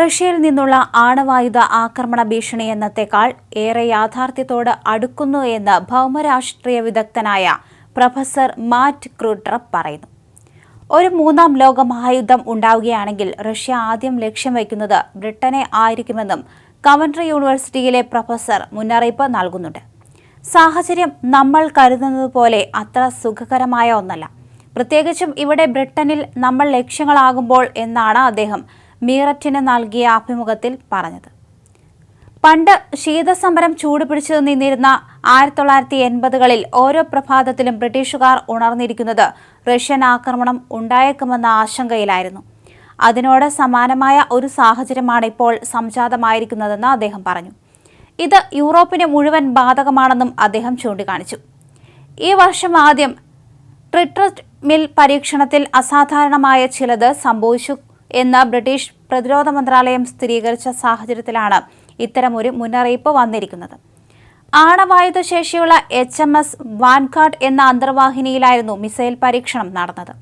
റഷ്യയിൽ നിന്നുള്ള ആണവായുധ ആക്രമണ ഭീഷണി എന്നത്തേക്കാൾ ഏറെ യാഥാർത്ഥ്യത്തോട് അടുക്കുന്നു എന്ന് ഭൗമരാഷ്ട്രീയ വിദഗ്ധനായ പ്രൊഫസർ മാറ്റ് ക്രൂട്ടർ പറയുന്നു. ഒരു മൂന്നാം ലോക മഹായുദ്ധം ഉണ്ടാവുകയാണെങ്കിൽ റഷ്യ ആദ്യം ലക്ഷ്യം വയ്ക്കുന്നത് ബ്രിട്ടനെ ആയിരിക്കുമെന്നും കവൻട്രി യൂണിവേഴ്സിറ്റിയിലെ പ്രൊഫസർ മുന്നറിയിപ്പ് നൽകുന്നുണ്ട്. സാഹചര്യം നമ്മൾ കരുതുന്നത് പോലെ അത്ര സുഖകരമായ ഒന്നല്ല. പ്രത്യേകിച്ചും ഇവിടെ ബ്രിട്ടനിൽ നമ്മൾ ലക്ഷ്യങ്ങളാകുമ്പോൾ എന്നാണ് അദ്ദേഹം മീററ്റിന് നൽകിയ അഭിമുഖത്തിൽ പറഞ്ഞത്. പണ്ട് ശീതസമരം ചൂടുപിടിച്ചു നിന്നിരുന്ന ആയിരത്തി തൊള്ളായിരത്തി എൺപതുകളിൽ ഓരോ പ്രഭാതത്തിലും ബ്രിട്ടീഷുകാർ ഉണർന്നിരിക്കുന്നത് റഷ്യൻ ആക്രമണം ഉണ്ടായേക്കുമെന്ന ആശങ്കയിലായിരുന്നു. അതിനോട് സമാനമായ ഒരു സാഹചര്യമാണ് ഇപ്പോൾ സംജാതമായിരിക്കുന്നതെന്ന് അദ്ദേഹം പറഞ്ഞു. ഇത് യൂറോപ്പിന് മുഴുവൻ ബാധകമാണെന്നും അദ്ദേഹം ചൂണ്ടിക്കാണിച്ചു. ഈ വർഷം ആദ്യം ട്രിട്രറ്റ് മിൽ പരീക്ഷണത്തിൽ അസാധാരണമായ ചിലത് സംഭവിച്ചു എന്ന് ബ്രിട്ടീഷ് പ്രതിരോധ മന്ത്രാലയം സ്ഥിരീകരിച്ച സാഹചര്യത്തിലാണ് ഇത്തരമൊരു മുന്നറിയിപ്പ് വന്നിരിക്കുന്നത്. ആണവായുധ ശേഷിയുള്ള എച്ച് എം എസ് വാൻഘാട്ട് എന്ന അന്തർവാഹിനിയിലായിരുന്നു മിസൈൽ പരീക്ഷണം നടന്നത്.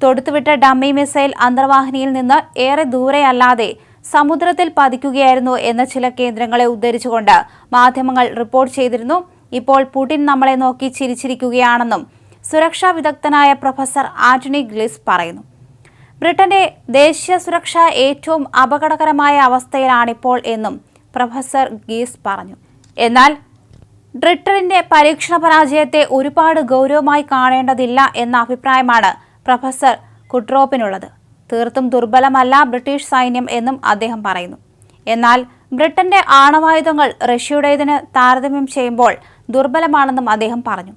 തൊടുത്തുവിട്ട ഡമ്മി മിസൈൽ അന്തർവാഹിനിയിൽ നിന്ന് ഏറെ ദൂരെയല്ലാതെ സമുദ്രത്തിൽ പതിക്കുകയായിരുന്നു എന്ന ചില കേന്ദ്രങ്ങളെ ഉദ്ധരിച്ചുകൊണ്ട് മാധ്യമങ്ങൾ റിപ്പോർട്ട് ചെയ്തിരുന്നു. ഇപ്പോൾ പുടിൻ നമ്മളെ നോക്കി ചിരിച്ചിരിക്കുകയാണെന്നും സുരക്ഷാ വിദഗ്ധനായ പ്രൊഫസർ ആന്റണി ഗ്ലിസ് പറയുന്നു. ബ്രിട്ടന്റെ ദേശീയ സുരക്ഷ ഏറ്റവും അപകടകരമായ അവസ്ഥയിലാണിപ്പോൾ എന്നും പ്രൊഫസർ ഗീസ് പറഞ്ഞു. എന്നാൽ ബ്രിട്ടന്റെ പരീക്ഷണ പരാജയത്തെ ഒരുപാട് ഗൗരവമായി കാണേണ്ടതില്ല എന്ന അഭിപ്രായമാണ് പ്രൊഫസർ കുട്രോപ്പിനുള്ളത് തീർത്തും ദുർബലമല്ല ബ്രിട്ടീഷ് സൈന്യം എന്നും അദ്ദേഹം പറയുന്നു. എന്നാൽ ബ്രിട്ടന്റെ ആണവായുധങ്ങൾ റഷ്യയുടേതിന് താരതമ്യം ചെയ്യുമ്പോൾ ദുർബലമാണെന്നും അദ്ദേഹം പറഞ്ഞു.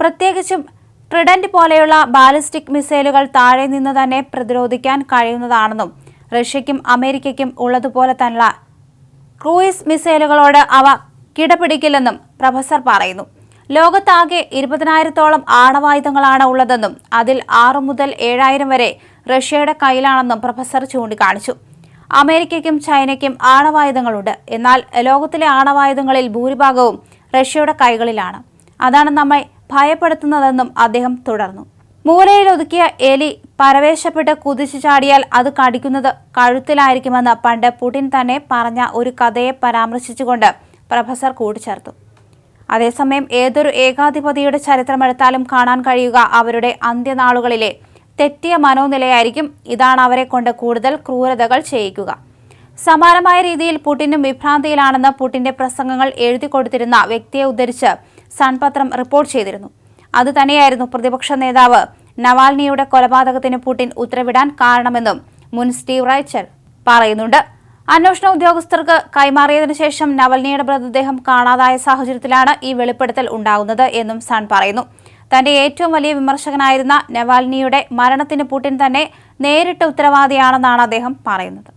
പ്രത്യേകിച്ചും ട്രിഡന്റ് പോലെയുള്ള ബാലിസ്റ്റിക് മിസൈലുകൾ താഴെ നിന്ന് തന്നെ പ്രതിരോധിക്കാൻ കഴിയുന്നതാണെന്നും റഷ്യയ്ക്കും അമേരിക്കയ്ക്കും ഉള്ളതുപോലെ തന്നെ ക്രൂയിസ് മിസൈലുകളോട് അവ കിടപിടിക്കില്ലെന്നും പ്രൊഫസർ പറയുന്നു. ലോകത്താകെ ഇരുപതിനായിരത്തോളം ആണവായുധങ്ങളാണ് ഉള്ളതെന്നും അതിൽ ആറു മുതൽ ഏഴായിരം വരെ റഷ്യയുടെ കയ്യിലാണെന്നും പ്രൊഫസർ ചൂണ്ടിക്കാണിച്ചു. അമേരിക്കയ്ക്കും ചൈനയ്ക്കും ആണവായുധങ്ങളുണ്ട്. എന്നാൽ ലോകത്തിലെ ആണവായുധങ്ങളിൽ ഭൂരിഭാഗവും റഷ്യയുടെ കൈകളിലാണ്. അതാണ് നമ്മെ ഭയപ്പെടുത്തുന്നതെന്നും അദ്ദേഹം തുടർന്നു. മൂലയിൽ ഒതുക്കിയ എലി പരവേശപ്പെട്ട് കുതിച്ചു ചാടിയാൽ അത് കടിക്കുന്നത് കഴുത്തിലായിരിക്കുമെന്ന് പണ്ട് പുടിൻ തന്നെ പറഞ്ഞ ഒരു കഥയെ പരാമർശിച്ചുകൊണ്ട് പ്രൊഫസർ കൂട്ടിച്ചേർത്തു. അതേസമയം ഏതൊരു ഏകാധിപതിയുടെ ചരിത്രമെടുത്താലും കാണാൻ കഴിയുക അവരുടെ അന്ത്യനാളുകളിലെ തെറ്റിയ മനോനിലയായിരിക്കും ഇതാണ് അവരെ കൊണ്ട് കൂടുതൽ ക്രൂരതകൾ ചെയ്യിക്കുക. സമാനമായ രീതിയിൽ പുടിനും വിഭ്രാന്തിയിലാണെന്ന് പുടിന്റെ പ്രസംഗങ്ങൾ എഴുതി കൊടുത്തിരുന്ന വ്യക്തിയെ ഉദ്ധരിച്ച് സൺപത്രം റിപ്പോർട്ട് ചെയ്തിരുന്നു. അത് തന്നെയായിരുന്നു പ്രതിപക്ഷ നേതാവ് നവാൽനിയുടെ കൊലപാതകത്തിന് പുടിൻ ഉത്തരവിടാൻ കാരണമെന്നും മുൻ സ്റ്റീവ് റൈച്ചൽ പറയുന്നുണ്ട്. അന്വേഷണ ഉദ്യോഗസ്ഥർക്ക് കൈമാറിയതിനു ശേഷം നവൽനിയുടെ മൃതദേഹം കാണാതായ സാഹചര്യത്തിലാണ് ഈ വെളിപ്പെടുത്തൽ ഉണ്ടാകുന്നത് എന്നും സൺ പറയുന്നു. തന്റെ ഏറ്റവും വലിയ വിമർശകനായിരുന്ന നവാൽനിയുടെ മരണത്തിന് പുടിൻ തന്നെ നേരിട്ട് ഉത്തരവാദിയാണെന്നാണ് അദ്ദേഹം പറയുന്നത്.